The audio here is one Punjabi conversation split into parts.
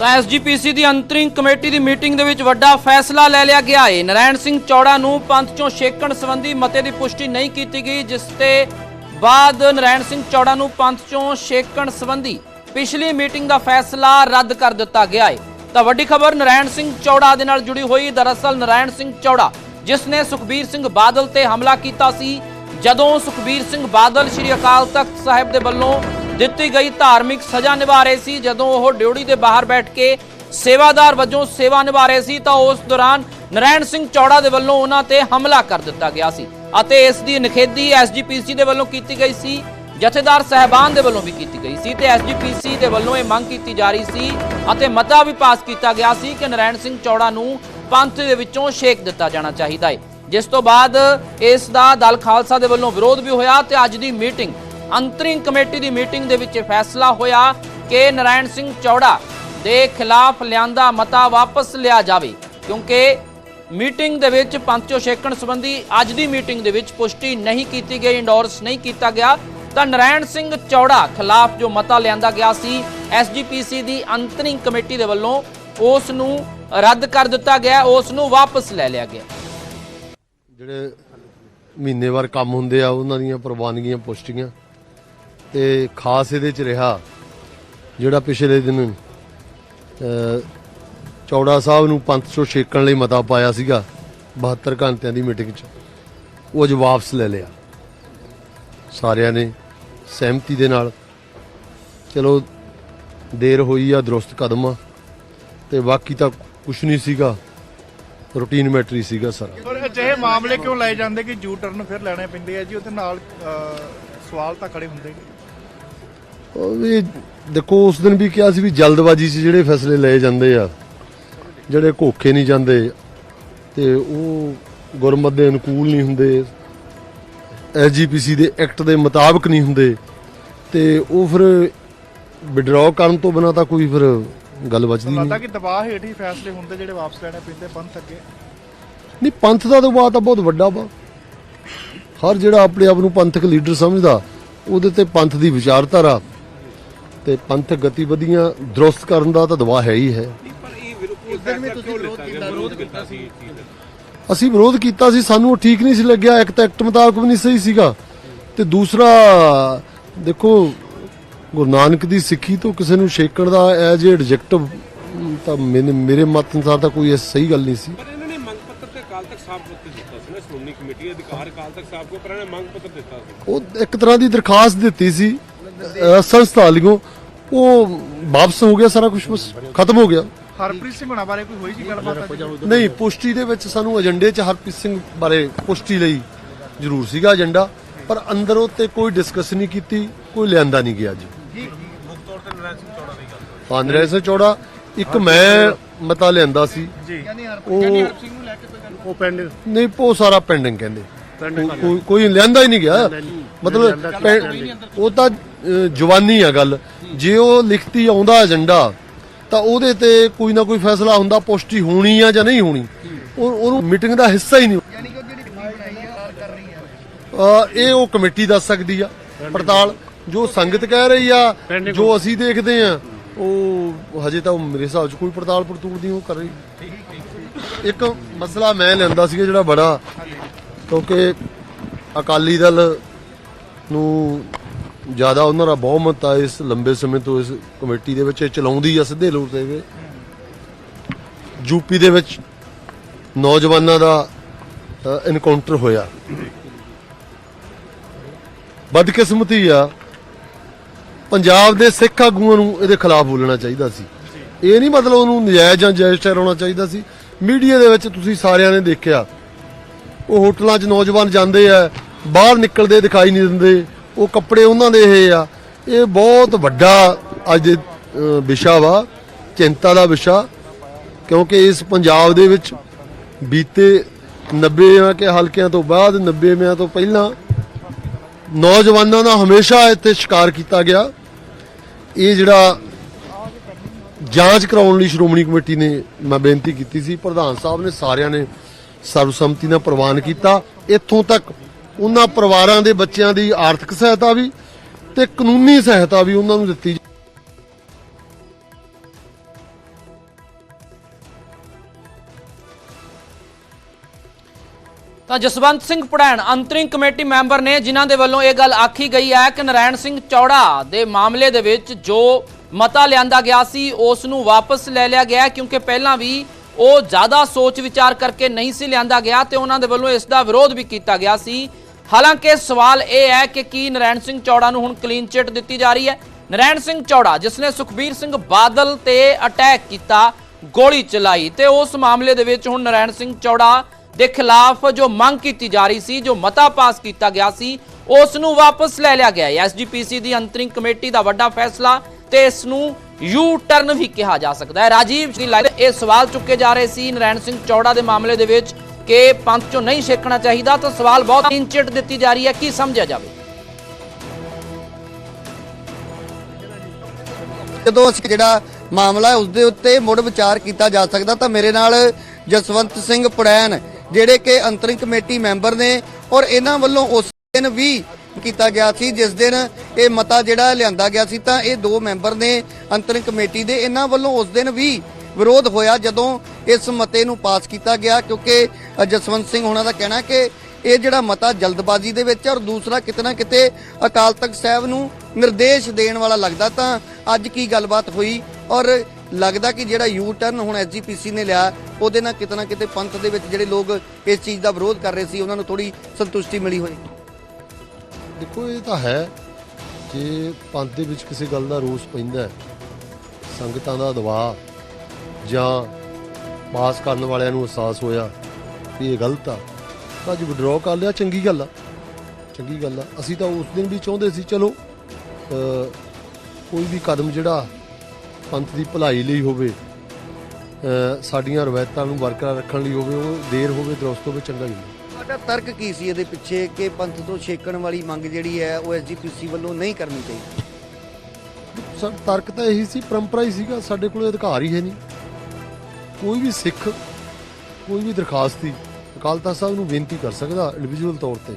ਤਾਂ ਐਸਜੀਪੀਸੀ ਦੀ ਅੰਤਰਿੰਗ ਕਮੇਟੀ ਦੀ ਮੀਟਿੰਗ ਦੇ ਵਿੱਚ ਵੱਡਾ ਫੈਸਲਾ ਲੈ ਲਿਆ ਗਿਆ ਹੈ ਨਰੈਣ ਸਿੰਘ ਚੌੜਾ ਨੂੰ ਪੰਥ ਚੋਂ ਛੇਕਣ ਸੰਬੰਧੀ ਮਤੇ ਦੀ ਪੁਸ਼ਟੀ ਨਹੀਂ ਕੀਤੀ ਗਈ, ਜਿਸ ਤੇ ਬਾਅਦ ਨਰੈਣ ਸਿੰਘ ਚੌੜਾ ਨੂੰ ਪੰਥ ਚੋਂ ਛੇਕਣ ਸੰਬੰਧੀ ਪਿਛਲੀ ਮੀਟਿੰਗ ਦਾ ਫੈਸਲਾ ਰੱਦ ਕਰ ਦਿੱਤਾ ਗਿਆ ਹੈ ਤਾਂ ਵੱਡੀ ਖਬਰ, ਨਰੈਣ ਸਿੰਘ ਚੌੜਾ ਦੇ ਨਾਲ ਜੁੜੀ ਹੋਈ ਦਰਅਸਲ ਨਰੈਣ ਸਿੰਘ ਚੌੜਾ, ਜਿਸ ਨੇ ਸੁਖਬੀਰ ਸਿੰਘ ਬਾਦਲ ਤੇ ਹਮਲਾ ਕੀਤਾ ਸੀ, ਜਦੋਂ ਸੁਖਬੀਰ ਸਿੰਘ ਬਾਦਲ ਸ੍ਰੀ ਅਕਾਲ ਤਖਤ ਸਾਹਿਬ ਦੇ ਵੱਲੋਂ ਦਿੱਤੀ ਗਈ ਧਾਰਮਿਕ ਸਜ਼ਾ ਨਿਭਾ ਰਹੇ ਸੀ। ਜਦੋਂ ਉਹ ਡਿਊਟੀ ਦੇ ਬਾਹਰ ਬੈਠ ਕੇ ਸੇਵਾਦਾਰ ਵਜੋਂ ਸੇਵਾ ਨਿਭਾ ਰਹੇ ਸੀ, ਤਾਂ ਉਸ ਦੌਰਾਨ ਨਰੈਣ ਸਿੰਘ ਚੌੜਾ ਦੇ ਵੱਲੋਂ ਉਹਨਾਂ ਤੇ ਹਮਲਾ ਕਰ ਦਿੱਤਾ ਗਿਆ ਸੀ ਅਤੇ ਇਸ ਦੀ ਨਿਖੇਧੀ ਐਸਜੀਪੀਸੀ ਦੇ ਵੱਲੋਂ ਕੀਤੀ ਗਈ ਸੀ। ਜਥੇਦਾਰ ਸਹਿਬਾਨ ਦੇ ਵੱਲੋਂ ਵੀ ਕੀਤੀ ਗਈ ਸੀ ਤੇ ਐਸਜੀਪੀਸੀ ਦੇ ਵੱਲੋਂ ਇਹ ਮੰਗ ਕੀਤੀ ਜਾ ਰਹੀ ਸੀ ਅਤੇ ਮਤਾ ਵੀ ਪਾਸ ਕੀਤਾ ਗਿਆ ਸੀ ਕਿ ਨਰੈਣ ਸਿੰਘ ਚੌੜਾ ਨੂੰ ਪੰਥ ਦੇ ਵਿੱਚੋਂ ਛੇਕ ਦਿੱਤਾ ਜਾਣਾ ਚਾਹੀਦਾ ਹੈ। ਜਿਸ ਤੋਂ ਬਾਅਦ ਇਸ ਦਾ ਦਲ ਖਾਲਸਾ ਦੇ ਵੱਲੋਂ ਵਿਰੋਧ ਵੀ ਹੋਇਆ ਤੇ ਅੱਜ ਦੀ ਮੀਟਿੰਗ ਅੰਤਰਿੰਗ ਕਮੇਟੀ ਦੀ ਮੀਟਿੰਗ ਦੇ ਵਿੱਚ ਫੈਸਲਾ ਹੋਇਆ ਕਿ ਨਰਾਇਣ ਸਿੰਘ ਚੌੜਾ ਦੇ ਖਿਲਾਫ ਲਿਆਂਦਾ ਮਤਾ ਵਾਪਸ ਲਿਆ ਜਾਵੇ, ਕਿਉਂਕਿ ਮੀਟਿੰਗ ਦੇ ਵਿੱਚ ਪੰਚੋ ਛੇਕਣ ਸੰਬੰਧੀ ਅੱਜ ਦੀ ਮੀਟਿੰਗ ਦੇ ਵਿੱਚ ਪੁਸ਼ਟੀ ਨਹੀਂ ਕੀਤੀ ਗਈ ਇੰਡੋਰਸ ਨਹੀਂ ਕੀਤਾ ਗਿਆ। ਤਾਂ ਨਰਾਇਣ ਸਿੰਘ ਚੌੜਾ ਖਿਲਾਫ ਜੋ ਮਤਾ ਲਿਆਂਦਾ ਗਿਆ ਸੀ ਐਸਜੀਪੀਸੀ ਦੀ ਅੰਤਰਿੰਗ ਕਮੇਟੀ ਦੇ ਵੱਲੋਂ ਉਸ ਨੂੰ ਰੱਦ ਕਰ ਦਿੱਤਾ ਗਿਆ ਉਸ ਨੂੰ ਵਾਪਸ ਲੈ ਲਿਆ ਗਿਆ। ਜਿਹੜੇ ਮਹੀਨੇਵਾਰ ਕੰਮ ਹੁੰਦੇ ਆ, ਉਹਨਾਂ ਦੀਆਂ ਪ੍ਰਵਾਨਗੀਆਂ, ਪੁਸ਼ਟੀਆਂ ਤੇ ਖਾਸ ਇਹਦੇ ਚ ਰਿਹਾ ਜਿਹੜਾ ਪਿਛਲੇ ਦਿਨ ਚੌੜਾ ਸਾਹਿਬ ਨੂੰ ਪੰਥ ਚੋਂ ਛੇਕਣ ਲਈ ਮਤਾ ਪਾਇਆ ਸੀਗਾ 72 ਘੰਟਿਆਂ ਦੀ ਮੀਟਿੰਗ 'ਚ, ਉਹ ਅੱਜ ਵਾਪਸ ਲੈ ਲਿਆ। ਸਾਰਿਆਂ ਨੇ ਸਹਿਮਤੀ ਦੇ ਨਾਲ, ਚਲੋ, ਦੇਰ ਹੋਈ ਆ, ਦਰੁਸਤ ਕਦਮ ਆ, ਤੇ ਬਾਕੀ ਤਾਂ ਕੁਝ ਨਹੀਂ ਸੀਗਾ, ਰੂਟੀਨ ਮੈਟਰੀ ਸੀਗਾ ਸਾਰਾ। ਅਜਿਹੇ ਮਾਮਲੇ ਕਿਉਂ ਲਏ ਜਾਂਦੇ ਕਿ ਯੂ ਟਰਨ ਫਿਰ ਲੈਣੇ ਪੈਂਦੇ ਆ ਜੀ? ਉਹਦੇ ਨਾਲ ਸਵਾਲ ਤਾਂ ਖੜੇ ਹੁੰਦੇ ਨੇ। ਉਹ ਵੀ ਦੇਖੋ ਉਸ ਦਿਨ ਵੀ ਕਿਹਾ ਸੀ ਵੀ ਜਲਦਬਾਜ਼ੀ 'ਚ ਜਿਹੜੇ ਫੈਸਲੇ ਲਏ ਜਾਂਦੇ ਆ ਜਿਹੜੇ ਘੋਖੇ ਨਹੀਂ ਜਾਂਦੇ ਤੇ ਉਹ ਗੁਰਮਤ ਦੇ ਅਨੁਕੂਲ ਨਹੀਂ ਹੁੰਦੇ ਐਸਜੀਪੀਸੀ ਦੇ ਐਕਟ ਦੇ ਮੁਤਾਬਕ ਨਹੀਂ ਹੁੰਦੇ ਤੇ ਉਹ ਫਿਰ ਵਿਡਰਾਅ ਕਰਨ ਤੋਂ ਬਿਨਾਂ ਤਾਂ ਕੋਈ ਫਿਰ ਗੱਲ ਬਚਦੀ ਲੱਗਦਾ ਨਹੀਂ। ਕਿ ਦਬਾਅ ਹੇਠ ਹੀ ਫੈਸਲੇ ਹੁੰਦੇ ਜਿਹੜੇ ਵਾਪਸ ਲੈਣੇ ਪੈਂਦੇ ਪੰਥ ਅੱਗੇ? ਨਹੀਂ ਪੰਥ ਦਾ ਦਬਾਅ ਤਾਂ ਬਹੁਤ ਵੱਡਾ ਵਾ। ਹਰ ਜਿਹੜਾ ਆਪਣੇ ਆਪ ਨੂੰ ਪੰਥਕ ਲੀਡਰ ਸਮਝਦਾ ਉਹਦੇ ਤੇ ਪੰਥ ਦੀ ਵਿਚਾਰਧਾਰਾ ਤੇ ਪੰਥਕ ਗਤੀਵਿਧੀਆਂ ਦਰੁਸਤ ਕਰਨ ਦਾ ਤਾਂ ਦਬਾਅ ਹੈ ਹੀ ਹੈ। ਅਸੀਂ ਵਿਰੋਧ ਕੀਤਾ ਸੀ ਸਾਨੂੰ ਉਹ ਠੀਕ ਨਹੀਂ ਸੀ ਲੱਗਿਆ ਇੱਕ ਤਾਂ ਐਕਟ ਮੁਤਾਬਕ ਵੀ ਨਹੀਂ ਸਹੀ ਸੀਗਾ। ਤੇ ਦੂਸਰਾ ਦੇਖੋ ਗੁਰੂ ਨਾਨਕ ਦੀ ਸਿੱਖੀ ਤੋਂ ਕਿਸੇ ਨੂੰ ਛੇਕਣ ਦਾ ਐਜ ਏ ਰਿਜੈਕਟਿਵ ਤਾਂ ਮੈਨੇ- ਮੇਰੇ ਮਤ ਅਨੁਸਾਰ ਤਾਂ ਕੋਈ ਇਹ ਸਹੀ ਗੱਲ ਨਹੀਂ ਸੀ। ਪਰ ਇਹਨਾਂ ਨੇ ਮੰਗ ਪੱਤਰ ਤੇ ਅਕਾਲ ਤਖਤ ਸਾਹਿਬ ਨੂੰ ਉੱਤੇ ਦਿੱਤਾ ਸੀ ਨਾ ਸ਼੍ਰੋਮਣੀ ਕਮੇਟੀ ਦੇ ਅਧਿਕਾਰ ਅਕਾਲ ਤਖਤ ਸਾਹਿਬ ਕੋ ਪਰ ਇਹਨਾਂ ਨੇ ਮੰਗ ਪੱਤਰ ਦਿੱਤਾ ਸੀ। ਉਹ ਇੱਕ ਤਰ੍ਹਾਂ ਦੀ ਦਰਖਾਸਤ ਦਿੱਤੀ ਸੀ ਸੰਸਥਾ ਵੱਲੋਂ ਉਹ ਵਾਪਸ ਹੋ ਗਿਆ ਸਾਰਾ ਕੁਝ ਬਸ ਖਤਮ ਹੋ ਗਿਆ। ਹਰਪ੍ਰੀਤ ਸਿੰਘ ਹੁਣਾਂ ਬਾਰੇ ਕੋਈ ਹੋਈ ਸੀ ਗੱਲਬਾਤ? ਨਹੀਂ ਪੁਸ਼ਟੀ ਦੇ ਵਿੱਚ ਸਾਨੂੰ ਏਜੰਡੇ 'ਚ ਹਰਪ੍ਰੀਤ ਸਿੰਘ ਬਾਰੇ ਪੁਸ਼ਟੀ ਲਈ ਜ਼ਰੂਰ ਸੀਗਾ ਏਜੰਡਾ ਪਰ ਅੰਦਰ ਉਹ ਤੇ ਕੋਈ ਡਿਸਕਸ ਨਹੀਂ ਕੀਤੀ ਕੋਈ ਲਿਆਂਦਾ ਨਹੀਂ ਗਿਆ ਜੀ ਹਾਂ ਨਰੈਣ ਸਿੰਘ ਚੌੜਾ ਇੱਕ ਮੈਂ ਮਤਾ ਲਿਆਂਦਾ ਸੀ। ਜੀ। ਉਹ ਉਹ ਪੈਂਡਿੰਗ ਨਹੀਂ ਉਹ ਸਾਰਾ ਪੈਂਡਿੰਗ ਕਹਿੰਦੇ। ਕੋਈ ਕੋਈ ਲਿਆਂਦਾ ਹੀ ਨਹੀਂ ਗਿਆ। ਮਤਲਬ ਉਹ ਤਾਂ ਜਵਾਨੀ ਆ ਗੱਲ। ਜੇ ਉਹ ਲਿਖਤੀ ਆਉਂਦਾ ਏਜੰਡਾ ਤਾਂ ਉਹਦੇ ਤੇ ਕੋਈ ਨਾ ਕੋਈ ਫੈਸਲਾ ਹੁੰਦਾ ਪੁਸ਼ਟੀ ਹੋਣੀ ਆ ਜਾਂ ਨਹੀਂ ਹੋਣੀ। ਉਹ ਉਹਨੂੰ ਮੀਟਿੰਗ ਦਾ ਹਿੱਸਾ ਹੀ ਨਹੀਂ। ਅਹ, ਇਹ ਉਹ ਕਮੇਟੀ ਦੱਸ ਸਕਦੀ ਆ ਪੜਤਾਲ। ਜੋ ਸੰਗਤ ਕਹਿ ਰਹੀ ਆ ਜੋ ਅਸੀਂ ਦੇਖਦੇ ਆ ਉਹ ਹਜੇ ਤਾਂ ਮੇਰੇ ਹਿਸਾਬ 'ਚ ਕੋਈ ਪੜਤਾਲ ਪੜਤੂਲ ਨਹੀਂ ਉਹ ਕਰ ਰਹੀ। ਇੱਕ ਮਸਲਾ ਮੈਂ ਲੈਂਦਾ ਸੀਗਾ ਜਿਹੜਾ ਬੜਾ ਕਿਉਂਕਿ ਅਕਾਲੀ ਦਲ ਨੂੰ ਜ਼ਿਆਦਾ ਉਹਨਾਂ ਦਾ ਬਹੁਮਤ ਆ ਇਸ ਲੰਬੇ ਸਮੇਂ ਤੋਂ ਇਸ ਕਮੇਟੀ ਦੇ ਵਿੱਚ, ਇਹ ਚਲਾਉਂਦੀ ਆ ਸਿੱਧੇ ਲੋਕ ਦੇ ਯੂਪੀ ਦੇ ਵਿੱਚ ਨੌਜਵਾਨਾਂ ਦਾ ਇਨਕਾਊਂਟਰ ਹੋਇਆ। ਬਦਕਿਸਮਤੀ ਆ। ਪੰਜਾਬ ਦੇ ਸਿੱਖ ਆਗੂਆਂ ਨੂੰ ਇਹਦੇ ਖਿਲਾਫ ਬੋਲਣਾ ਚਾਹੀਦਾ ਸੀ। ਇਹ ਨਹੀਂ ਮਤਲਬ ਉਹਨੂੰ ਨਜਾਇਜ਼ ਜਾਂ ਜਾਇਜ਼ ਠਹਿਰਾਉਣਾ ਚਾਹੀਦਾ ਸੀ। ਮੀਡੀਆ ਦੇ ਵਿੱਚ ਤੁਸੀਂ ਸਾਰਿਆਂ ਨੇ ਦੇਖਿਆ, ਉਹ ਹੋਟਲਾਂ 'ਚ ਨੌਜਵਾਨ ਜਾਂਦੇ ਆ, ਬਾਹਰ ਨਿਕਲਦੇ ਦਿਖਾਈ ਨਹੀਂ ਦਿੰਦੇ। ਉਹ ਕੱਪੜੇ ਉਹਨਾਂ ਦੇ ਇਹ ਆ। ਇਹ ਬਹੁਤ ਵੱਡਾ ਅੱਜ ਦੇ ਵਿਸ਼ਾ ਵਾ, ਚਿੰਤਾ ਦਾ ਵਿਸ਼ਾ, ਕਿਉਂਕਿ ਇਸ ਪੰਜਾਬ ਦੇ ਵਿੱਚ ਬੀਤੇ 90 ਕੇ ਹਲਕਿਆਂ ਤੋਂ ਬਾਅਦ 90 ਤੋਂ ਪਹਿਲਾਂ ਨੌਜਵਾਨਾਂ ਦਾ ਹਮੇਸ਼ਾ ਇੱਥੇ ਸ਼ਿਕਾਰ ਕੀਤਾ ਗਿਆ। ਇਹ ਜਿਹੜਾ ਜਾਂਚ ਕਰਾਉਣ ਲਈ ਸ਼੍ਰੋਮਣੀ ਕਮੇਟੀ ਨੇ ਮੈਂ ਬੇਨਤੀ ਕੀਤੀ ਸੀ, ਪ੍ਰਧਾਨ ਸਾਹਿਬ ਨੇ ਸਾਰਿਆਂ ਨੇ ਸਰਬਸੰਮਤੀ ਨਾਲ ਪ੍ਰਵਾਨ ਕੀਤਾ। ਇੱਥੋਂ ਤੱਕ ਉਹਨਾਂ ਪਰਿਵਾਰਾਂ ਦੇ ਬੱਚਿਆਂ ਦੀ ਆਰਥਿਕ ਸਹਾਇਤਾ ਵੀ ਤੇ ਕਾਨੂੰਨੀ ਸਹਾਇਤਾ ਵੀ ਉਹਨਾਂ ਨੂੰ ਦਿੱਤੀ ਤਾਂ ਜਸਵੰਤ ਸਿੰਘ ਪੜੈਣ, ਅੰਤਰਿੰਗ ਕਮੇਟੀ ਮੈਂਬਰ ਨੇ ਜਿਨ੍ਹਾਂ ਦੇ ਵੱਲੋਂ ਇਹ ਗੱਲ ਆਖੀ ਗਈ ਹੈ ਕਿ ਨਰਾਇਣ ਸਿੰਘ ਚੌੜਾ ਦੇ ਮਾਮਲੇ ਦੇ ਵਿੱਚ ਜੋ ਮਤਾ ਲਿਆਂਦਾ ਗਿਆ ਸੀ, ਉਸ ਨੂੰ ਵਾਪਸ ਲੈ ਲਿਆ ਗਿਆ ਕਿਉਂਕਿ ਪਹਿਲਾਂ ਵੀ ਉਹ ਜ਼ਿਆਦਾ ਸੋਚ ਵਿਚਾਰ ਕਰਕੇ ਨਹੀਂ ਸੀ ਲਿਆਂਦਾ ਗਿਆ ਤੇ ਉਹਨਾਂ ਦੇ ਵੱਲੋਂ ਇਸ ਦਾ ਵਿਰੋਧ ਵੀ ਕੀਤਾ ਗਿਆ ਸੀ। ਹਾਲਾਂਕਿ ਸਵਾਲ ਇਹ ਹੈ ਕਿ ਕੀ ਨਰਾਇਣ ਸਿੰਘ ਚੌੜਾ ਨੂੰ ਹੁਣ ਕਲੀਨ ਚਿੱਟ ਦਿੱਤੀ ਜਾ ਰਹੀ ਹੈ? ਨਰਾਇਣ ਸਿੰਘ ਚੌੜਾ, ਜਿਸ ਨੇ ਸੁਖਬੀਰ ਸਿੰਘ ਬਾਦਲ ਤੇ ਅਟੈਕ ਕੀਤਾ, ਗੋਲੀ ਚਲਾਈ ਤੇ ਉਸ ਮਾਮਲੇ ਦੇ ਵਿੱਚ ਹੁਣ ਨਰਾਇਣ ਸਿੰਘ ਚੌੜਾ ਦੇ ਖਿਲਾਫ ਜੋ ਮੰਗ ਕੀਤੀ ਜਾ ਰਹੀ ਸੀ, ਜੋ ਮਤਾ ਪਾਸ ਕੀਤਾ ਗਿਆ ਸੀ, ਉਸ ਨੂੰ ਵਾਪਸ ਲੈ ਲਿਆ ਗਿਆ ਹੈ। ਐਸਜੀਪੀਸੀ ਦੀ ਅੰਤਰਿੰਗ ਕਮੇਟੀ ਦਾ ਵੱਡਾ ਫੈਸਲਾ ਤੇ ਇਸ ਨੂੰ ਯੂ ਟਰਨ ਵੀ ਕਿਹਾ ਜਾ ਸਕਦਾ ਹੈ। ਰਾਜੀਵ ਜੀ ਇਹ ਸਵਾਲ ਚੁੱਕੇ ਜਾ ਰਹੇ ਸੀ ਨਰਾਇਣ ਸਿੰਘ ਚੌੜਾ ਦੇ ਮਾਮਲੇ ਦੇ ਵਿੱਚ। ਕਿ ਪੰਥ ਚੋਂ ਨਹੀਂ ਛੇਕਣਾ ਚਾਹੀਦਾ ਤਾਂ ਸਵਾਲ ਬਹੁਤ ਇੰਚਿਟ ਦਿੱਤੀ ਜਾ ਰਹੀ ਹੈ, ਕੀ ਸਮਝਿਆ ਜਾਵੇ? ਜਦੋਂ ਅਸੀਂ ਜਿਹੜਾ ਮਾਮਲਾ ਉਸ ਦੇ ਉੱਤੇ ਮੁੜ ਵਿਚਾਰ ਕੀਤਾ ਜਾ ਸਕਦਾ ਤਾਂ ਮੇਰੇ ਨਾਲ ਜਸਵੰਤ ਸਿੰਘ ਪੜੈਨ ਜਿਹੜੇ ਕਿ ਅੰਤਰਿੰਗ ਕਮੇਟੀ ਮੈਂਬਰ ਨੇ ਔਰ ਇਹਨਾਂ ਵੱਲੋਂ ਉਸ ਦਿਨ ਵੀ ਕੀਤਾ ਗਿਆ ਸੀ, ਜਿਸ ਦਿਨ ਇਹ ਮਤਾ ਜਿਹੜਾ ਲਿਆਂਦਾ ਗਿਆ ਸੀ ਤਾਂ ਇਹ ਦੋ ਮੈਂਬਰ ਨੇ ਅੰਤਰਿੰਗ ਕਮੇਟੀ ਦੇ, ਇਹਨਾਂ ਵੱਲੋਂ ਉਸ ਦਿਨ ਵੀ ਵਿਰੋਧ ਹੋਇਆ ਜਦੋਂ ਇਸ ਮਤੇ ਨੂੰ ਪਾਸ ਕੀਤਾ ਗਿਆ ਕਿਉਂਕਿ ਜਸਵੰਤ ਸਿੰਘ ਹੋਣਾ ਦਾ ਕਹਿਣਾ ਕਿ ਇਹ ਜਿਹੜਾ ਮਤਾ ਜਲਦਬਾਜ਼ੀ ਦੇ ਵਿੱਚ ਔਰ ਦੂਸਰਾ ਕਿਤੇ ਨਾ ਕਿਤੇ ਅਕਾਲ ਤਖਤ ਸਾਹਿਬ ਨੂੰ ਨਿਰਦੇਸ਼ ਦੇਣ ਵਾਲਾ ਲੱਗਦਾ ਤਾਂ ਅੱਜ ਕੀ ਗੱਲਬਾਤ ਹੋਈ? ਔਰ ਲੱਗਦਾ ਕਿ ਜਿਹੜਾ ਯੂ ਟਰਨ ਹੁਣ ਐਸਜੀਪੀਸੀ ਨੇ ਲਿਆ ਉਹਦੇ ਨਾਲ ਕਿਤੇ ਨਾ ਕਿਤੇ ਪੰਥ ਦੇ ਵਿੱਚ ਜਿਹੜੇ ਲੋਕ ਇਸ ਚੀਜ਼ ਦਾ ਵਿਰੋਧ ਕਰ ਰਹੇ ਸੀ ਉਹਨਾਂ ਨੂੰ ਥੋੜੀ ਸੰਤੁਸ਼ਟੀ ਮਿਲੀ ਹੋਈ ਦੇਖੋ ਇਹ ਤਾਂ ਹੈ ਕਿ ਪੰਥ ਦੇ ਵਿੱਚ ਕਿਸੇ ਗੱਲ ਦਾ ਰੋਸ ਪੈਂਦਾ ਹੈ, ਸੰਗਤਾਂ ਦਾ ਦਬਾਅ ਜਾਂ ਪਾਸ ਕਰਨ ਵਾਲਿਆਂ ਨੂੰ ਅਹਿਸਾਸ ਹੋਇਆ। ਵੀ ਇਹ ਗਲਤ ਆ। ਤਾਂ ਅੱਜ ਵਿਡਰਾਅ ਕਰ ਲਿਆ ਚੰਗੀ ਗੱਲ ਆ। ਚੰਗੀ ਗੱਲ ਆ। ਅਸੀਂ ਤਾਂ ਉਸ ਦਿਨ ਵੀ ਚਾਹੁੰਦੇ ਸੀ ਚਲੋ ਕੋਈ ਵੀ ਕਦਮ ਜਿਹੜਾ ਪੰਥ ਦੀ ਭਲਾਈ ਲਈ ਹੋਵੇ ਸਾਡੀਆਂ ਰਵਾਇਤਾਂ ਨੂੰ ਬਰਕਰਾਰ ਰੱਖਣ ਲਈ ਹੋਵੇ ਉਹ ਦੇਰ ਹੋਵੇ ਦਰਸਤ ਹੋਵੇ ਚੰਗਾ ਹੀ ਤੁਹਾਡਾ ਤਰਕ ਕੀ ਸੀ ਇਹਦੇ ਪਿੱਛੇ ਕਿ ਪੰਥ ਤੋਂ ਛੇਕਣ ਵਾਲੀ ਮੰਗ ਜਿਹੜੀ ਹੈ ਉਹ ਐਸਜੀਪੀਸੀ ਵੱਲੋਂ ਨਹੀਂ ਕਰਨੀ ਚਾਹੀਦੀ? ਸਰ ਤਰਕ ਤਾਂ ਇਹੀ ਸੀ ਪਰੰਪਰਾ ਹੀ ਸੀਗਾ ਸਾਡੇ ਕੋਲ ਅਧਿਕਾਰ ਹੀ ਹੈ ਨਹੀਂ। ਕੋਈ ਵੀ ਸਿੱਖ ਕੋਈ ਵੀ ਦਰਖਾਸਤੀ ਅਕਾਲ ਤਖਤ ਸਾਹਿਬ ਨੂੰ ਬੇਨਤੀ ਕਰ ਸਕਦਾ ਇੰਡੀਵਿਜੂਅਲ ਤੌਰ ਤੇ।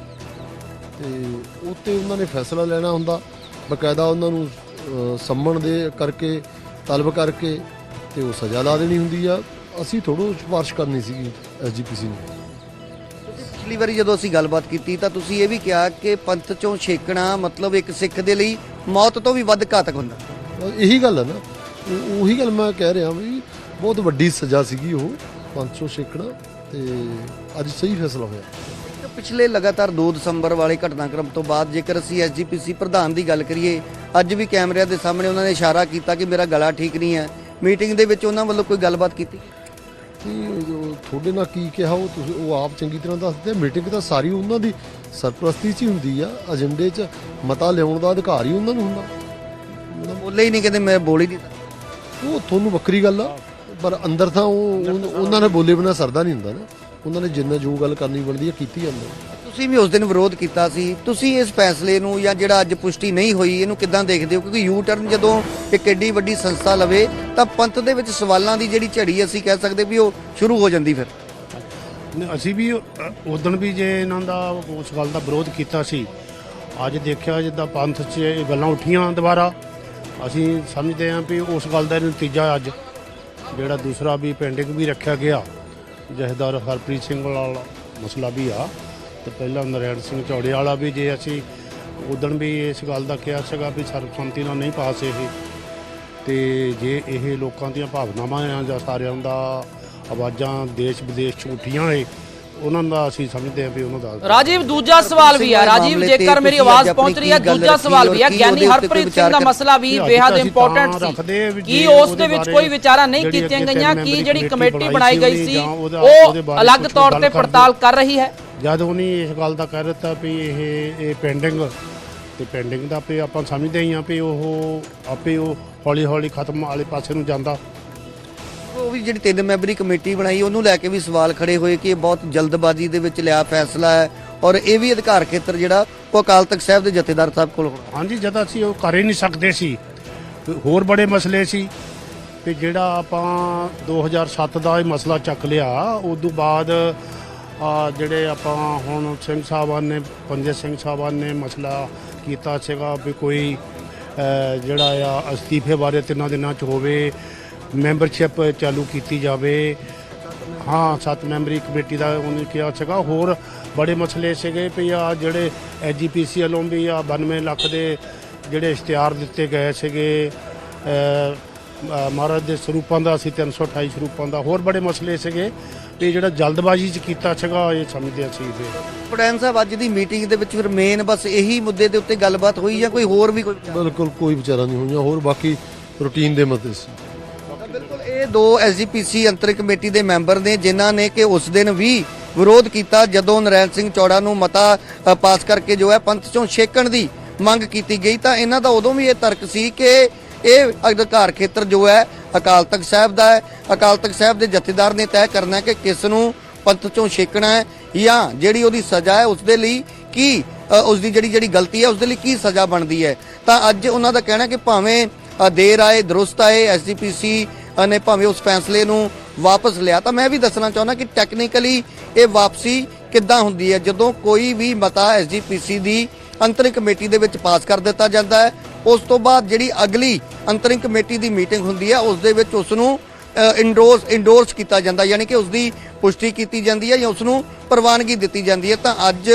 ਤੇ ਉਹ ਤੇ ਉਹਨਾਂ ਨੇ ਫੈਸਲਾ ਲੈਣਾ ਹੁੰਦਾ ਬਕਾਇਦਾ ਉਹਨਾਂ ਨੂੰ ਸੰਮਣ ਦੇ ਕਰਕੇ ਤਲਬ ਕਰਕੇ ਤੇ ਉਹ ਸਜ਼ਾ ਲਾ ਦੇਣੀ ਹੁੰਦੀ ਆ। ਅਸੀਂ ਥੋੜੋ ਸਿਫਾਰਿਸ਼ ਕਰਨੀ ਸੀਗੀ ਐਸਜੀਪੀਸੀ ਨੂੰ। ਪਿਛਲੀ ਵਾਰੀ ਜਦੋਂ ਅਸੀਂ ਗੱਲਬਾਤ ਕੀਤੀ ਤਾਂ ਤੁਸੀਂ ਇਹ ਵੀ ਕਿਹਾ ਕਿ ਪੰਥ ਚੋਂ ਛੇਕਣਾ ਮਤਲਬ ਇੱਕ ਸਿੱਖ ਦੇ ਲਈ ਮੌਤ ਤੋਂ ਵੀ ਵੱਧ ਘਾਤਕ ਹੁੰਦਾ। ਇਹੀ ਗੱਲ ਹੈ ਨਾ। ਉਹ- ਗੱਲ ਮੈਂ ਕਹਿ ਰਿਹਾ ਵੀ ਬਹੁਤ ਵੱਡੀ ਸਜ਼ਾ ਸੀਗੀ ਉਹ 500 ਛੇਕੜਾ ਤੇ ਅੱਜ ਸਹੀ ਫੈਸਲਾ ਹੋਇਆ। ਪਿਛਲੇ ਲਗਾਤਾਰ 2 ਦਸੰਬਰ ਵਾਲੇ ਘਟਨਾਕ੍ਰਮ ਤੋਂ ਬਾਅਦ ਜੇਕਰ ਅਸੀਂ ਐਸਜੀਪੀਸੀ ਪ੍ਰਧਾਨ ਦੀ ਗੱਲ ਕਰੀਏ ਅੱਜ ਵੀ ਕੈਮਰਿਆਂ ਦੇ ਸਾਹਮਣੇ ਉਹਨਾਂ ਨੇ ਇਸ਼ਾਰਾ ਕੀਤਾ ਕਿ ਮੇਰਾ ਗਲਾ ਠੀਕ ਨਹੀਂ ਹੈ। ਮੀਟਿੰਗ ਦੇ ਵਿੱਚ ਉਹਨਾਂ ਵੱਲੋਂ ਕੋਈ ਗੱਲਬਾਤ ਕੀਤੀ? ਉਹ ਤੁਹਾਡੇ ਨਾਲ ਕੀ ਕਿਹਾ ਉਹ ਤੁਸੀਂ ਉਹ ਆਪ ਚੰਗੀ ਤਰ੍ਹਾਂ ਦੱਸਦੇ ਮੀਟਿੰਗ ਤਾਂ ਸਾਰੀ ਉਹਨਾਂ ਦੀ ਸਰਪ੍ਰਸਤੀ 'ਚ ਹੀ ਹੁੰਦੀ ਆ। ਏਜੰਡੇ 'ਚ ਮਤਾ ਲਿਆਉਣ ਦਾ ਅਧਿਕਾਰ ਹੀ ਉਹਨਾਂ ਨੂੰ ਹੁੰਦਾ। ਬੋਲੇ ਹੀ ਨਹੀਂ ਕਹਿੰਦੇ ਮੈਂ ਬੋਲ ਹੀ ਨਹੀਂ। ਉਹ ਤੁਹਾਨੂੰ ਵੱਖਰੀ ਗੱਲ ਆ। ਪਰ ਅੰਦਰ ਤਾਂ ਉਹ ਉਹ- ਉਹਨਾਂ ਨੇ ਬੋਲੇ ਬਿਨਾ ਸਰਦਾ ਨਹੀਂ ਹੁੰਦਾ ਨਾ। ਉਹਨਾਂ ਨੇ ਜਿੰਨਾ ਜੋ ਗੱਲ ਕਰਨੀ ਬਣਦੀ ਆ ਕੀਤੀ ਜਾਂਦਾ ਤੁਸੀਂ ਵੀ ਉਸ ਦਿਨ ਵਿਰੋਧ ਕੀਤਾ ਸੀ। ਤੁਸੀਂ ਇਸ ਫੈਸਲੇ ਨੂੰ ਜਾਂ ਜਿਹੜਾ ਅੱਜ ਪੁਸ਼ਟੀ ਨਹੀਂ ਹੋਈ ਇਹਨੂੰ ਕਿੱਦਾਂ ਦੇਖਦੇ ਹੋ? ਕਿਉਂਕਿ ਯੂ ਟਰਨ ਜਦੋਂ ਇੱਕ ਐਡੀ ਵੱਡੀ ਸੰਸਥਾ ਲਵੇ ਤਾਂ ਪੰਥ ਦੇ ਵਿੱਚ ਸਵਾਲਾਂ ਦੀ ਜਿਹੜੀ ਝੜੀ ਅਸੀਂ ਕਹਿ ਸਕਦੇ ਵੀ ਉਹ ਸ਼ੁਰੂ ਹੋ ਜਾਂਦੀ ਫਿਰ। ਅਸੀਂ ਵੀ ਉਦੋਂ ਵੀ ਜੇ ਇਹਨਾਂ ਦਾ ਉਸ ਗੱਲ ਦਾ ਵਿਰੋਧ ਕੀਤਾ ਸੀ ਅੱਜ ਦੇਖਿਆ ਜਿੱਦਾਂ ਪੰਥ 'ਚ ਇਹ ਗੱਲਾਂ ਉੱਠੀਆਂ ਦੁਬਾਰਾ। ਅਸੀਂ ਸਮਝਦੇ ਹਾਂ ਵੀ ਉਸ ਗੱਲ ਦਾ ਨਤੀਜਾ ਅੱਜ ਜਿਹੜਾ ਦੂਸਰਾ ਵੀ ਪੈਂਡਿੰਗ ਵੀ ਰੱਖਿਆ ਗਿਆ, ਜਹਦਾਰ ਹਰਪ੍ਰੀਤ ਸਿੰਘ ਵਾਲਾ ਮਸਲਾ ਵੀ ਆ, ਤੇ ਪਹਿਲਾਂ ਨਰੈਣ ਸਿੰਘ ਚੌੜੇ ਵਾਲਾ ਵੀ ਜੇ ਅਸੀਂ ਉਦੋਂ ਵੀ ਇਸ ਗੱਲ ਦਾ ਕਿਹਾ ਸੀਗਾ ਵੀ ਸਰਬਸੰਮਤੀ ਨਾਲ ਨਹੀਂ ਪਾਸ ਇਹ। ਤੇ ਜੇ ਇਹ ਲੋਕਾਂ ਦੀਆਂ ਭਾਵਨਾਵਾਂ ਆ ਜਾਂ ਸਾਰਿਆਂ ਦਾ ਆਵਾਜ਼ਾਂ ਦੇਸ਼ ਵਿਦੇਸ਼ ਚ ਉੱਠੀਆਂ ਏ ਉਹਨਾਂ ਦਾ ਅਸੀਂ ਸਮਝਦੇ ਹਾਂ ਵੀ ਉਹਨਾਂ ਦਾ ਰਾਜੀਵ ਦੂਜਾ ਸਵਾਲ ਵੀ ਹੈ ਰਾਜੀਵ ਜੇਕਰ ਮੇਰੀ ਆਵਾਜ਼ ਪਹੁੰਚ ਰਹੀ ਹੈ ਦੂਜਾ ਸਵਾਲ ਵੀ ਰੱਖੀ ਗਿਆਨੀ ਹਰਪ੍ਰੀਤ ਸਿੰਘ ਦਾ ਮਸਲਾ ਵੀ ਬੇहद ਇੰਪੋਰਟੈਂਟ ਸੀ। ਕੀ ਉਸ ਦੇ ਵਿੱਚ ਕੋਈ ਵਿਚਾਰਾ ਨਹੀਂ ਕੀਤੀਆਂ ਗਈਆਂ ਕਿ ਜਿਹੜੀ ਕਮੇਟੀ ਬਣਾਈ ਗਈ ਸੀ ਉਹ ਅਲੱਗ ਤੌਰ ਤੇ। ਪੜਤਾਲ ਕਰ ਰਹੀ ਹੈ? ਜਦ ਉਹਨੇ ਇਸ ਗੱਲ ਦਾ ਕਹਿ ਦਿੱਤਾ ਵੀ ਇਹ ਇਹ ਪੈਂਡਿੰਗ ਤੇ ਪੈਂਡਿੰਗ ਦਾ ਵੀ ਆਪਾਂ ਸਮਝਦੇ ਹਾਂ ਵੀ ਉਹ ਆਪੇ ਉਹ ਹੌਲੀ ਹੌਲੀ ਖਤਮ ਵਾਲੇ ਪਾਸੇ ਨੂੰ ਜਾਂਦਾ। ਉਹ ਵੀ ਜਿਹੜੀ ਤਿੰਨ ਮੈਂਬਰੀ ਕਮੇਟੀ ਬਣਾਈ, ਉਹਨੂੰ ਲੈ ਕੇ ਵੀ ਸਵਾਲ ਖੜੇ ਹੋਏ ਕਿ ਇਹ ਬਹੁਤ ਜਲਦਬਾਜ਼ੀ ਦੇ ਵਿੱਚ ਲਿਆ ਫੈਸਲਾ ਹੈ ਔਰ ਇਹ ਵੀ ਅਧਿਕਾਰ ਖੇਤਰ ਜਿਹੜਾ ਉਹ ਅਕਾਲ ਤਖਤ ਸਾਹਿਬ ਦੇ ਜਥੇਦਾਰ ਸਾਹਿਬ ਕੋਲ ਹੋਣਾ। ਹਾਂਜੀ, ਜਦ ਅਸੀਂ ਉਹ ਕਰ ਹੀ ਨਹੀਂ ਸਕਦੇ ਸੀ, ਹੋਰ ਬੜੇ ਮਸਲੇ ਸੀ ਤੇ ਜਿਹੜਾ ਆਪਾਂ 2007 ਦਾ ਇਹ ਮਸਲਾ ਚੱਕ ਲਿਆ ਉਸ ਤੋਂ ਬਾਅਦ ਜਿਹੜੇ ਆਪਾਂ ਹੁਣ ਸਿੰਘ ਸਾਹਿਬਾਨ ਨੇ, ਪੰਜੇ ਸਿੰਘ ਸਾਹਿਬਾਨ ਨੇ ਮਸਲਾ ਕੀਤਾ ਸੀਗਾ ਵੀ ਕੋਈ ਜਿਹੜਾ ਆ ਅਸਤੀਫੇ ਬਾਰੇ ਤਿੰਨਾਂ ਦਿਨਾਂ ਚ ਹੋਵੇ ਮੈਂਬਰਸ਼ਿਪ ਚਾਲੂ ਕੀਤੀ ਜਾਵੇ। ਹਾਂ ਸੱਤ ਮੈਂਬਰੀ ਕਮੇਟੀ ਦਾ ਉਹਨੇ ਕਿਹਾ ਸੀਗਾ। ਹੋਰ ਬੜੇ ਮਸਲੇ ਸੀਗੇ ਵੀ ਆ ਜਿਹੜੇ ਐਜੀਪੀਸੀ ਵੱਲੋਂ ਵੀ ਆ 92 ਲੱਖ ਦੇ ਜਿਹੜੇ ਇਸ਼ਤਿਹਾਰ ਦਿੱਤੇ ਗਏ ਸੀਗੇ। ਮਹਾਰਾਜ ਦੇ ਸਰੂਪਾਂ ਦਾ ਸੀ 328 ਸਰੂਪਾਂ ਦਾ। ਹੋਰ ਬੜੇ ਮਸਲੇ ਸੀਗੇ ਵੀ ਜਿਹੜਾ ਜਲਦਬਾਜ਼ੀ 'ਚ ਕੀਤਾ ਸੀਗਾ ਇਹ ਸਮਝਦੇ ਅਸੀਂ ਵੀ। ਪੜੈਨ ਸਾਹਿਬ ਅੱਜ ਦੀ ਮੀਟਿੰਗ ਦੇ ਵਿੱਚ ਫਿਰ ਮੇਨ ਬਸ ਇਹੀ ਮੁੱਦੇ ਦੇ ਉੱਤੇ ਗੱਲਬਾਤ ਹੋਈ ਜਾਂ ਕੋਈ ਹੋਰ ਵੀ ਕੋਈ ਬਿਲਕੁਲ ਕੋਈ ਵਿਚਾਰਾ ਨਹੀਂ ਹੋਈਆਂ। ਹੋਰ ਬਾਕੀ ਰੂਟੀਨ ਦੇ ਮਤੇ ਸੀ। ਤਾਂ ਬਿਲਕੁਲ ਇਹ ਦੋ ਐਸਜੀਪੀਸੀ ਅੰਤਰਿਕ ਕਮੇਟੀ ਦੇ ਮੈਂਬਰ ਨੇ ਜਿਨ੍ਹਾਂ ਨੇ ਕਿ ਉਸ ਦਿਨ ਵੀ ਵਿਰੋਧ ਕੀਤਾ ਜਦੋਂ ਨਰੈਣ ਸਿੰਘ ਚੌੜਾ ਨੂੰ ਮਤਾ ਪਾਸ ਕਰਕੇ ਜੋ ਹੈ ਪੰਥ ਚੋਂ ਛੇਕਣ ਦੀ ਮੰਗ ਕੀਤੀ ਗਈ। ਤਾਂ ਇਹਨਾਂ ਦਾ ਉਦੋਂ ਵੀ ਇਹ ਤਰਕ ਸੀ ਕਿ ਇਹ ਅਧਿਕਾਰ ਖੇਤਰ ਜੋ ਹੈ ਅਕਾਲ ਤਖਤ ਸਾਹਿਬ ਦਾ ਹੈ। ਅਕਾਲ ਤਖਤ ਸਾਹਿਬ ਦੇ ਜਥੇਦਾਰ ਨੇ ਤੈਅ ਕਰਨਾ ਹੈ ਕਿ ਕਿਸ ਨੂੰ ਪੰਥ ਚੋਂ ਛੇਕਣਾ ਹੈ ਜਾਂ ਜਿਹੜੀ ਉਹਦੀ ਸਜ਼ਾ ਹੈ ਉਸ ਦੇ ਲਈ ਕੀ ਅ, ਉਸ ਦੀ ਜਿਹੜੀ ਜਿਹੜੀ ਗਲਤੀ ਹੈ ਉਸ ਦੇ ਲਈ ਕੀ ਸਜ਼ਾ ਬਣਦੀ ਹੈ। ਤਾਂ ਅੱਜ ਉਹਨਾਂ ਦਾ ਕਹਿਣਾ ਕਿ ਭਾਵੇਂ ਦੇਰ ਆਏ ਦਰੁਸਤ ਆਏ ਐਸਜੀਪੀਸੀ ਨੇ ਭਾਵੇਂ ਉਸ ਫੈਸਲੇ ਨੂੰ ਵਾਪਸ ਲਿਆ, ਤਾਂ ਮੈਂ ਵੀ ਦੱਸਣਾ ਚਾਹੁੰਦਾ ਕਿ ਟੈਕਨੀਕਲੀ ਇਹ ਵਾਪਸੀ ਕਿੱਦਾਂ ਹੁੰਦੀ ਹੈ? ਜਦੋਂ ਕੋਈ ਵੀ ਮਤਾ ਐਸਜੀਪੀਸੀ ਦੀ ਅੰਤਰਿਮ ਕਮੇਟੀ ਦੇ ਵਿੱਚ ਪਾਸ ਕਰ ਦਿੱਤਾ ਜਾਂਦਾ ਹੈ, ਉਸ ਤੋਂ ਬਾਅਦ ਜਿਹੜੀ ਅਗਲੀ ਅੰਤਰਿਮ ਕਮੇਟੀ ਦੀ ਮੀਟਿੰਗ ਹੁੰਦੀ ਹੈ, ਉਸ ਦੇ ਵਿੱਚ ਉਸ ਨੂੰ ਇੰਡੋਰਸ ਇੰਡੋਰਸ ਕੀਤਾ ਜਾਂਦਾ, ਯਾਨੀ ਕਿ ਉਸ ਦੀ ਪੁਸ਼ਟੀ ਕੀਤੀ ਜਾਂਦੀ ਹੈ ਜਾਂ ਉਸ ਨੂੰ ਪ੍ਰਵਾਨਗੀ ਦਿੱਤੀ ਜਾਂਦੀ ਹੈ। ਤਾਂ ਅੱਜ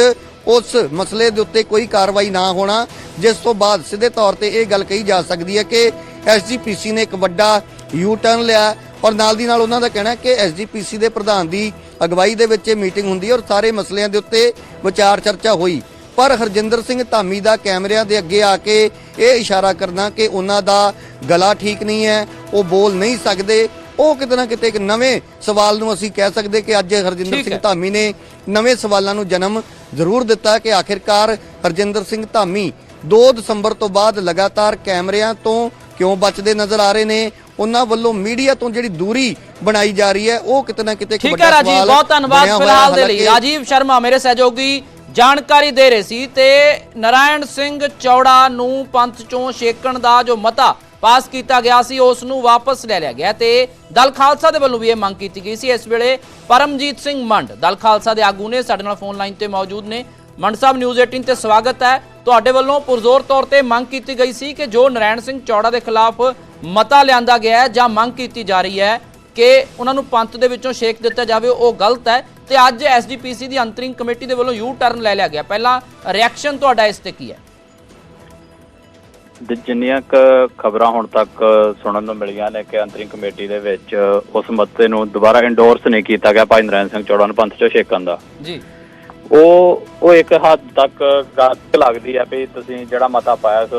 ਉਸ ਮਸਲੇ ਦੇ ਉੱਤੇ ਕੋਈ ਕਾਰਵਾਈ ਨਾ ਹੋਣਾ, ਜਿਸ ਤੋਂ ਬਾਅਦ ਸਿੱਧੇ ਤੌਰ ਤੇ ਇਹ ਗੱਲ ਕਹੀ ਜਾ ਸਕਦੀ ਹੈ ਕਿ ਐਸਜੀਪੀਸੀ ਨੇ ਇੱਕ ਵੱਡਾ ਯੂ ਟਰਨ ਲਿਆ। ਔਰ ਨਾਲ ਦੀ ਨਾਲ ਉਹਨਾਂ ਦਾ ਕਹਿਣਾ ਹੈ ਕਿ ਐਸਜੀਪੀਸੀ ਦੇ ਪ੍ਰਧਾਨ ਦੀ ਅਗਵਾਈ ਦੇ ਵਿੱਚ ਇਹ ਮੀਟਿੰਗ ਹੁੰਦੀ ਹੈ ਔਰ ਸਾਰੇ ਮਸਲਿਆਂ ਦੇ ਉੱਤੇ ਵਿਚਾਰ ਚਰਚਾ ਹੋਈ। ਪਰ ਹਰਜਿੰਦਰ ਸਿੰਘ ਧਾਮੀ ਦਾ ਕੈਮਰਿਆਂ ਦੇ ਅੱਗੇ ਆ ਕੇ ਇਹ ਇਸ਼ਾਰਾ ਕਰਨਾ ਕਿ ਉਹਨਾਂ ਦਾ ਗਲਾ ਠੀਕ ਨਹੀਂ ਹੈ ਉਹ ਬੋਲ ਨਹੀਂ ਸਕਦੇ। ਉਹ ਕਿਤੇ ਨਾ ਕਿਤੇ ਇੱਕ ਨਵੇਂ ਸਵਾਲ ਨੂੰ ਅਸੀਂ ਕਹਿ ਸਕਦੇ ਕਿ ਅੱਜ ਹਰਜਿੰਦਰ ਸਿੰਘ। ਧਾਮੀ ਨੇ ਨਵੇਂ ਸਵਾਲਾਂ ਨੂੰ ਜਨਮ ਜ਼ਰੂਰ ਦਿੱਤਾ ਕਿ ਆਖਿਰਕਾਰ ਹਰਜਿੰਦਰ ਸਿੰਘ ਧਾਮੀ 2 ਦਸੰਬਰ ਤੋਂ ਬਾਅਦ ਲਗਾਤਾਰ ਕੈਮਰਿਆਂ ਤੋਂ ਕਿਉਂ ਬਚਦੇ ਨਜ਼ਰ ਆ ਰਹੇ ਨੇ? ਉਹਨਾਂ ਵੱਲੋਂ ਮੀਡੀਆ ਤੋਂ ਜਿਹੜੀ ਦੂਰੀ ਬਣਾਈ ਜਾ ਰਹੀ ਹੈ ਉਹ ਕਿਤੇ ਨਾ ਕਿਤੇ ਇੱਕ ਠੀਕ ਹੈ ਰਾਜੀਵ ਬਹੁਤ ਧੰਨਵਾਦ ਫਿਲਹਾਲ ਦੇ ਲਈ। ਰਾਜੀਵ ਸ਼ਰਮਾ ਮੇਰੇ ਸਹਿਯੋਗੀ ਜਾਣਕਾਰੀ ਦੇ ਰਹੇ ਸੀ ਤੇ ਨਰਾਇਣ ਸਿੰਘ ਚੌੜਾ ਨੂੰ ਪੰਥ ਚੋਂ ਛੇਕਣ ਦਾ ਜੋ ਮਤਾ ਪਾਸ ਕੀਤਾ ਗਿਆ ਸੀ ਉਸ ਨੂੰ ਵਾਪਸ ਲੈ ਲਿਆ ਗਿਆ ਤੇ ਦਲ ਖਾਲਸਾ ਦੇ ਵੱਲੋਂ ਵੀ ਇਹ ਮੰਗ ਕੀਤੀ ਗਈ ਸੀ। ਇਸ ਵੇਲੇ ਪਰਮਜੀਤ ਸਿੰਘ ਮੰਡ ਦਲ ਖਾਲਸਾ ਦੇ ਆਗੂ ਨੇ ਸਾਡੇ ਨਾਲ ਫੋਨ ਲਾਈਨ ਤੇ ਮੌਜੂਦ ਨੇ। ਮੰਡ ਸਾਹਿਬ ਨਿਊਜ਼ 18 ਤੇ ਸਵਾਗਤ ਹੈ। ਤੁਹਾਡੇ ਵੱਲੋਂ ਪੁਰਜ਼ੋਰ ਤੌਰ ਤੇ ਮੰਗ ਕੀਤੀ ਗਈ ਸੀ ਕਿ ਜੋ ਨਰਾਇਣ ਸਿੰਘ ਚੌੜਾ ਦੇ ਖਿਲਾਫ ਮਤਾ ਲਿਆਂਦਾ ਗਿਆ ਹੈ ਜਾਂ ਮੰਗ ਕੀਤੀ ਜਾ ਰਹੀ ਹੈ ਕਿ ਉਹਨਾਂ ਨੂੰ ਪੰਥ ਦੇ ਵਿੱਚੋਂ ਛੇਕ ਦਿੱਤਾ ਜਾਵੇ ਉਹ ਗਲਤ ਹੈ ਤੇ ਅੱਜ ਐਸਜੀਪੀਸੀ ਦੀ ਅੰਤਰਿਮ ਕਮੇਟੀ ਦੇ ਵੱਲੋਂ ਯੂ ਟਰਨ ਲੈ ਲਿਆ ਗਿਆ। ਪਹਿਲਾਂ ਰਿਐਕਸ਼ਨ ਤੁਹਾਡਾ ਇਸ ਤੇ ਕੀ ਹੈ? ਜਿੰਨੀਆਂ ਕ ਖਬਰਾਂ ਹੁਣ ਤੱਕ ਸੁਣਨ ਨੂੰ ਮਿਲੀਆਂ ਨੇ ਕਿ ਅੰਤਰਿਮ ਕਮੇਟੀ ਦੇ ਵਿੱਚ ਉਸ ਮਤੇ ਨੂੰ ਦੁਬਾਰਾ ਇੰਡੋਰਸ ਨਹੀਂ ਕੀਤਾ ਗਿਆ ਭਾਈ ਨਰੈਣ ਸਿੰਘ ਚੌੜਾ ਨੂੰ ਪੰਥ ਚੋਂ ਛੇਕਣ ਦਾ। ਜੀ। ਉਹ ਉਹ ਇੱਕ ਹੱਦ ਤੱਕ ਗਲਤ ਲੱਗਦੀ ਹੈ ਵੀ ਤੁਸੀਂ ਜਿਹੜਾ ਮਤਾ ਪਾਇਆ ਸੀ